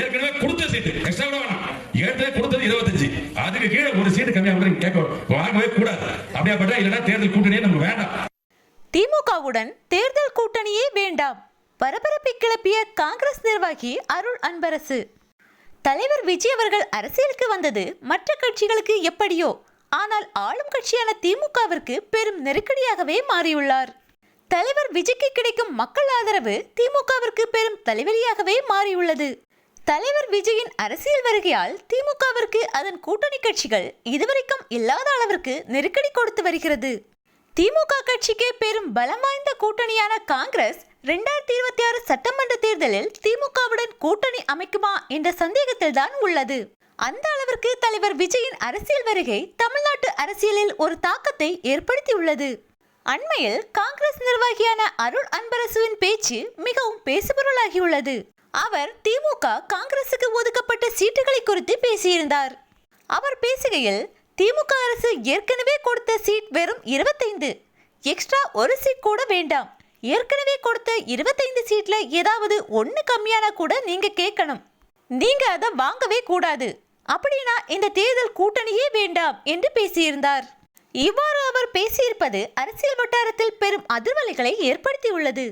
ஏற்கனவே கொடுத்த சீட்டு எக்ஸ்ட்ரா கூட வேணாம். ஏற்கனவே கொடுத்தது இருபத்தஞ்சு. அதுக்கு கீழே ஒரு சீட்டு கம்மியாக கூட கேட்க வாங்கவே கூடாது. அப்படியாப்பட்டா இல்லைன்னா தேர்தல் கூட்டணியே நமக்கு வேண்டாம். திமுகவுடன் தேர்தல் கூட்டணியே வேண்டாம். பரபரப்பை கிளப்பிய காங்கிரஸ் நிர்வாகி அருள் அன்பரசு. தலைவர் விஜய் அவர்கள் அரசியலுக்கு வந்தது மற்ற கட்சிகளுக்கு எப்படியோ? ஆனால் ஆளும் கட்சியான திமுகவிற்கு பெரும் நெருக்கடியாகவே மாறியுள்ளார். தலைவர் விஜய்க்கு கிடைக்கும் மக்கள் ஆதரவு திமுகவிற்கு பெரும் தலைவலியாகவே மாறியுள்ளது. தலைவர் விஜயின் அரசியல் வருகையால் திமுகவிற்கு அதன் கூட்டணி கட்சிகள் இதுவரைக்கும் இல்லாத அளவிற்கு நெருக்கடி கொடுத்து வருகிறது. திமுக கட்சிக்கு பெரும் பலம் வாய்ந்த கூட்டணியான காங்கிரஸ் ரெண்டாயிரத்தி இருபத்தி ஆறு சட்டமன்ற தேர்தலில் திமுகவுடன் கூட்டணி அமைக்குமா என்ற சந்தேகத்தில் தான் உள்ளது. அந்த அளவிற்கு தலைவர் விஜயின் அரசியல் வருகை தமிழ்நாட்டு அரசியலில் ஒரு தாக்கத்தை ஏற்படுத்தியுள்ளது. அண்மையில் காங்கிரஸ் நிர்வாகியான அருள் அன்பரசுவின் பேச்சு மிகவும் பேசுபொருளாகியுள்ளது. அவர் திமுக காங்கிரசுக்கு ஒதுக்கப்பட்ட சீட்டுகளை குறித்து பேசியிருந்தார். அவர் பேசுகையில் திமுக அரசு ஏற்கனவே கொடுத்த சீட் வெறும் இருபத்தைந்து. எக்ஸ்ட்ரா ஒரு சீட் கூட வேண்டாம். ஏற்கனவே கொடுத்த இருபத்தைந்து சீட்ல ஏதாவது ஒன்று கம்மியான கூட நீங்க கேட்கணும். நீங்க அதை வாங்கவே கூடாது. அப்படின்னா இந்த தேர்தல் கூட்டணியே வேண்டாம் என்று பேசியிருந்தார். இவ்வாறு அவர் பேசியிருப்பது அரசியல் வட்டாரத்தில் பெரும் அதிர்வலைகளை ஏற்படுத்தியுள்ளது.